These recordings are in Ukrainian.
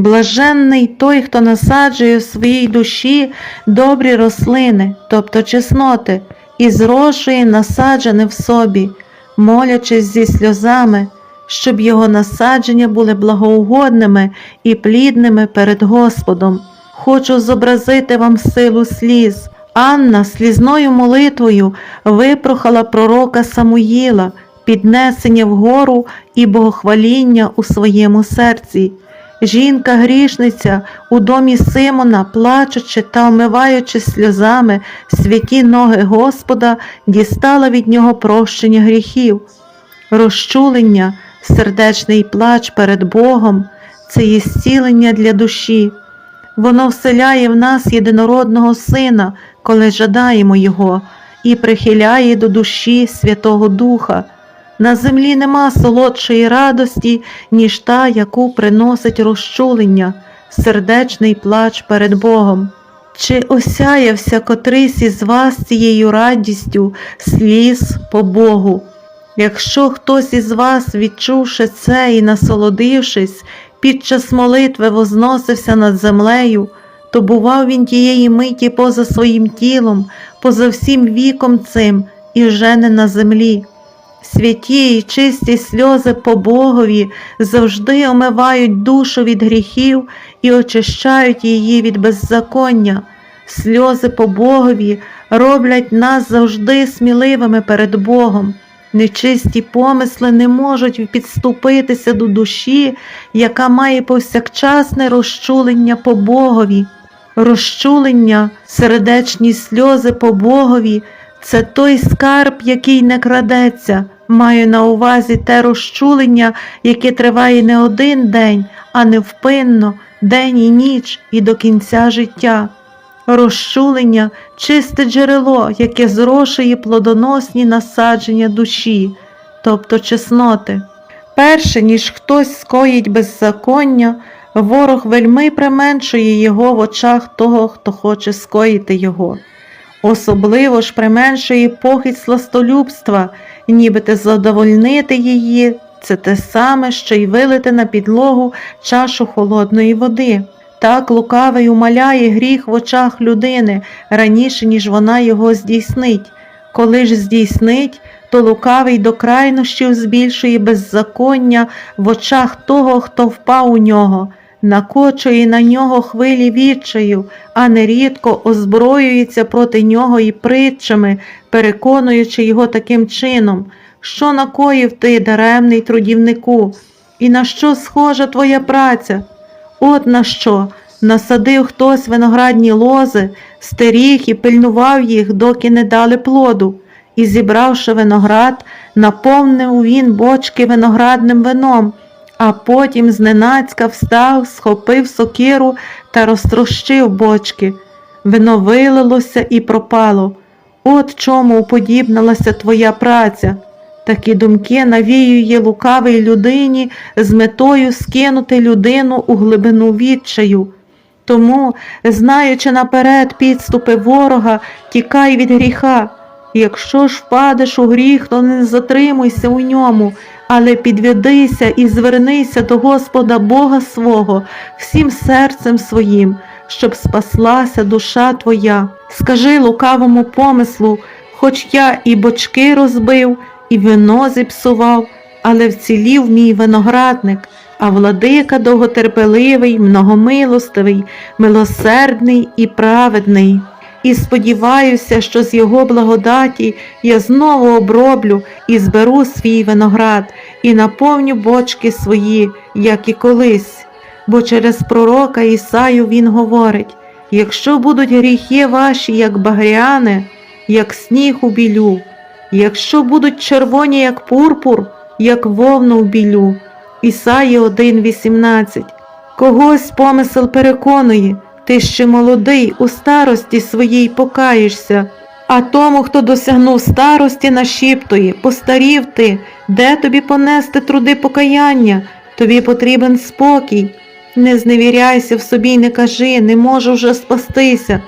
Блаженний той, хто насаджує в своїй душі добрі рослини, тобто чесноти, і зрошує насаджене в собі, молячись зі сльозами, щоб його насадження були благоугодними і плідними перед Господом. Хочу зобразити вам силу сліз. Анна слізною молитвою випрохала пророка Самуїла, піднесення вгору і богохваління у своєму серці. Жінка грішниця у домі Симона, плачучи та омиваючи сльозами святі ноги Господа, дістала від нього прощення гріхів. Розчулення, сердечний плач перед Богом це є зцілення для душі. Воно вселяє в нас єдинородного Сина, коли жадаємо Його, і прихиляє до душі Святого Духа. На землі нема солодшої радості, ніж та, яку приносить розчулення, сердечний плач перед Богом. Чи осяявся котрийсь із вас цією радістю сліз по Богу? Якщо хтось із вас, відчувши це і насолодившись, під час молитви возносився над землею, то бував він тієї миті поза своїм тілом, поза всім віком цим і вже не на землі. Святі й чисті сльози по Богові завжди омивають душу від гріхів і очищають її від беззаконня. Сльози по Богові роблять нас завжди сміливими перед Богом. Нечисті помисли не можуть підступитися до душі, яка має повсякчасне розчулення по Богові. Розчулення, сердечні сльози по Богові це той скарб, який не крадеться. Маю на увазі те розчулення, яке триває не один день, а невпинно, день і ніч і до кінця життя. Розчулення чисте джерело, яке зрошує плодоносні насадження душі, тобто чесноти. Перше, ніж хтось скоїть беззаконня, ворог вельми применшує його в очах того, хто хоче скоїти його. Особливо ж применшує похідь сластолюбства, нібито задовольнити її, це те саме, що й вилити на підлогу чашу холодної води. Так лукавий умаляє гріх в очах людини раніше, ніж вона його здійснить. Коли ж здійснить, то лукавий до крайнощів збільшує беззаконня в очах того, хто впав у нього, накочує на нього хвилі відчаю, а нерідко озброюється проти нього і притчами, переконуючи його таким чином, що накоїв ти, даремний трудівнику, і на що схожа твоя праця? От на що. Насадив хтось виноградні лози, стеріг і пильнував їх, доки не дали плоду, і, зібравши виноград, наповнив він бочки виноградним вином, а потім зненацька встав, схопив сокиру та розтрощив бочки. Вино вилилося і пропало. От чому уподібнилася твоя праця. Такі думки навіює лукавій людині з метою скинути людину у глибину відчаю. Тому, знаючи наперед підступи ворога, тікай від гріха. Якщо ж впадеш у гріх, то не затримуйся у ньому, але підведися і звернися до Господа Бога свого всім серцем своїм, щоб спаслася душа твоя. Скажи лукавому помислу, хоч я і бочки розбив, і вино зіпсував, але вцілів мій виноградник, а владика довготерпеливий, многомилостивий, милосердний і праведний. І сподіваюся, що з його благодаті я знову оброблю і зберу свій виноград, і наповню бочки свої, як і колись. Бо через пророка Ісаю він говорить: якщо будуть гріхи ваші, як багряни, як сніг у білю, якщо будуть червоні, як пурпур, як вовну в білю. Ісаї 1,18 Когось помисел переконує, ти ще молодий, у старості своїй покаєшся, а тому, хто досягнув старості, нашіптує, постарів ти, де тобі понести труди покаяння, тобі потрібен спокій. Не зневіряйся в собі не кажи, не можу вже спастися.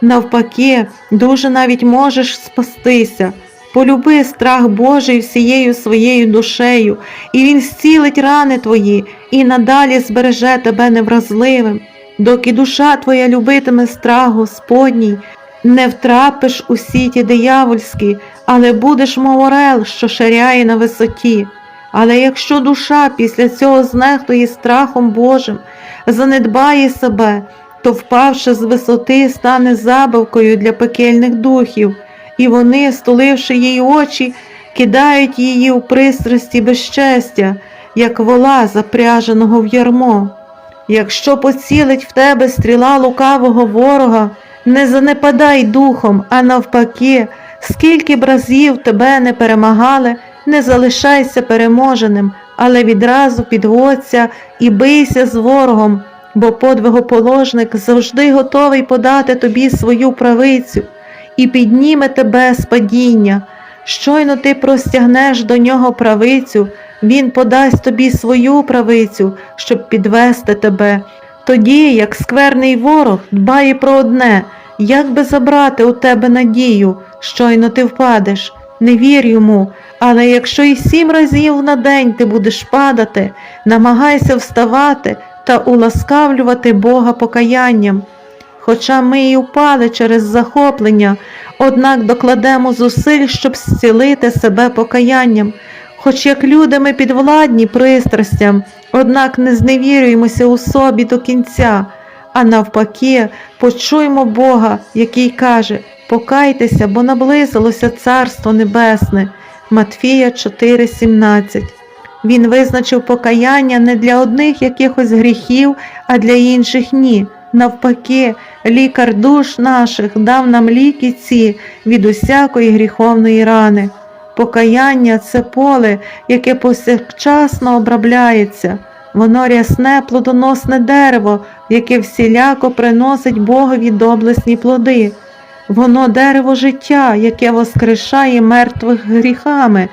Навпаки, дуже навіть можеш спастися. Полюби страх Божий всією своєю душею, і Він зцілить рани твої, і надалі збереже тебе невразливим. Доки душа твоя любитиме страх Господній, не втрапиш у сіті диявольські, але будеш мов орел, що ширяє на висоті. Але якщо душа після цього знехтує страхом Божим, занедбає себе, то, впавши з висоти, стане забавкою для пекельних духів, і вони, столивши їй очі, кидають її у пристрасті безчестя, як вола, запряженого в ярмо. Якщо поцілить в тебе стріла лукавого ворога, не занепадай духом, а навпаки, скільки б разів тебе не перемагали, не залишайся переможеним, але відразу підводься і бийся з ворогом, бо подвигоположник завжди готовий подати тобі свою правицю і підніме тебе з падіння. Щойно ти простягнеш до нього правицю, він подасть тобі свою правицю, щоб підвести тебе. Тоді, як скверний ворог дбає про одне, як би забрати у тебе надію, щойно ти впадеш, не вір йому, але якщо і сім разів на день ти будеш падати, намагайся вставати та уласкавлювати Бога покаянням. Хоча ми і впали через захоплення, однак докладемо зусиль, щоб зцілити себе покаянням. Хоч як люди ми підвладні пристрастям, однак не зневірюємося у собі до кінця, а навпаки, почуємо Бога, який каже: Покайтеся, бо наблизилося Царство Небесне. Матфія 4,17 Він визначив покаяння не для одних якихось гріхів, а для інших ні. Навпаки, лікар душ наших дав нам ліки ці від усякої гріховної рани. Покаяння це поле, яке повсякчасно обробляється, воно рясне плодоносне дерево, яке всіляко приносить Богові доблесні плоди. Воно дерево життя, яке воскрешає мертвих гріхами,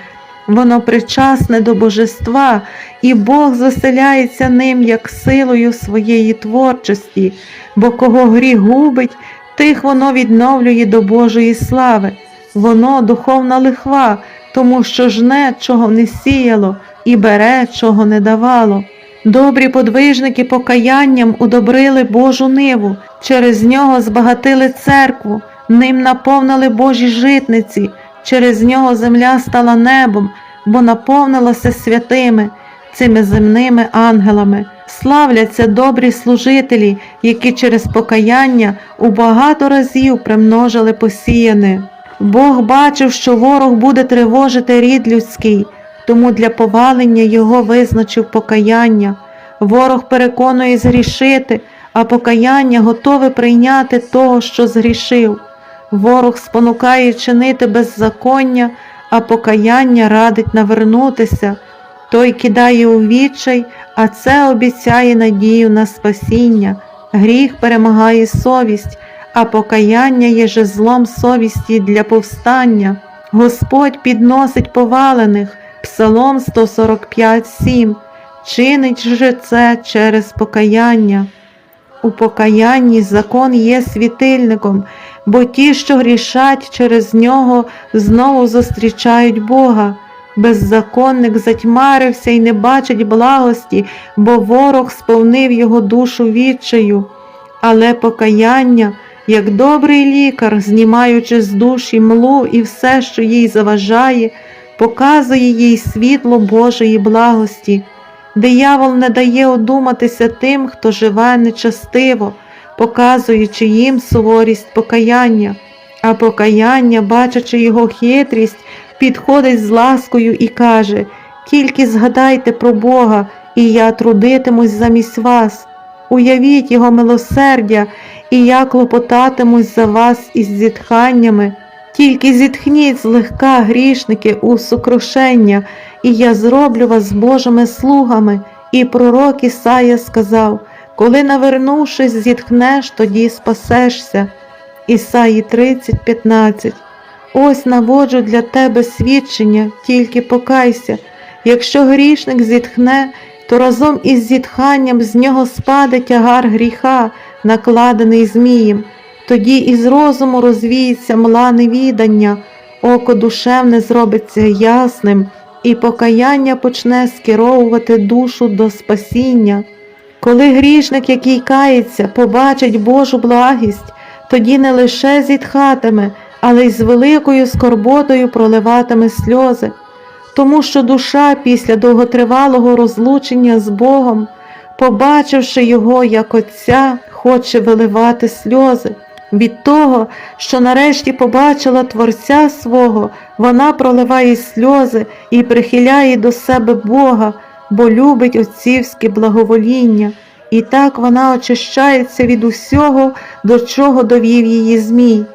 воно причасне до божества, і Бог заселяється ним як силою своєї творчості, бо кого гріх губить, тих воно відновлює до Божої слави. Воно духовна лихва, тому що жне, чого не сіяло, і бере, чого не давало. Добрі подвижники покаянням удобрили Божу ниву, через нього збагатили церкву, ним наповнили Божі житниці, через нього земля стала небом, бо наповнилася святими, цими земними ангелами. Славляться добрі служителі, які через покаяння у багато разів примножили посіяне. Бог бачив, що ворог буде тривожити рід людський, тому для повалення його визначив покаяння. Ворог переконує згрішити, а покаяння готове прийняти того, що згрішив. Ворог спонукає чинити беззаконня, а покаяння радить навернутися. Той кидає у відчай, а це обіцяє надію на спасіння. Гріх перемагає совість, а покаяння є жезлом совісті для повстання. Господь підносить повалених, Псалом 145,7. Чинить же це через покаяння. У покаянні закон є світильником, бо ті, що грішать через нього, знову зустрічають Бога. Беззаконник затьмарився і не бачить благості, бо ворог сповнив його душу відчаю. Але покаяння, як добрий лікар, знімаючи з душі млу і все, що їй заважає, показує їй світло Божої благості. Диявол не дає одуматися тим, хто живе нечастиво, показуючи їм суворість покаяння, а покаяння, бачачи його хитрість, підходить з ласкою і каже: Тільки згадайте про Бога, і я трудитимусь замість вас. Уявіть Його милосердя, і я клопотатимусь за вас із зітханнями. Тільки зітхніть злегка грішники у сокрушення, і я зроблю вас Божими слугами. І пророк Ісая сказав: Коли, навернувшись, зітхнеш, тоді спасешся. Ісаї 30:15 Ось наводжу для тебе свідчення, тільки покайся. Якщо грішник зітхне, то разом із зітханням з нього спаде тягар гріха, накладений Змієм. Тоді із розуму розвіється мла невідання, око душевне зробиться ясним, і покаяння почне скеровувати душу до спасіння. Коли грішник, який кається, побачить Божу благість, тоді не лише зітхатиме, але й з великою скорботою проливатиме сльози, тому що душа після довготривалого розлучення з Богом, побачивши його як Отця, хоче виливати сльози. Від того, що нарешті побачила Творця свого, вона проливає сльози і прихиляє до себе Бога, бо любить отцівське благовоління, і так вона очищається від усього, до чого довів її Змій.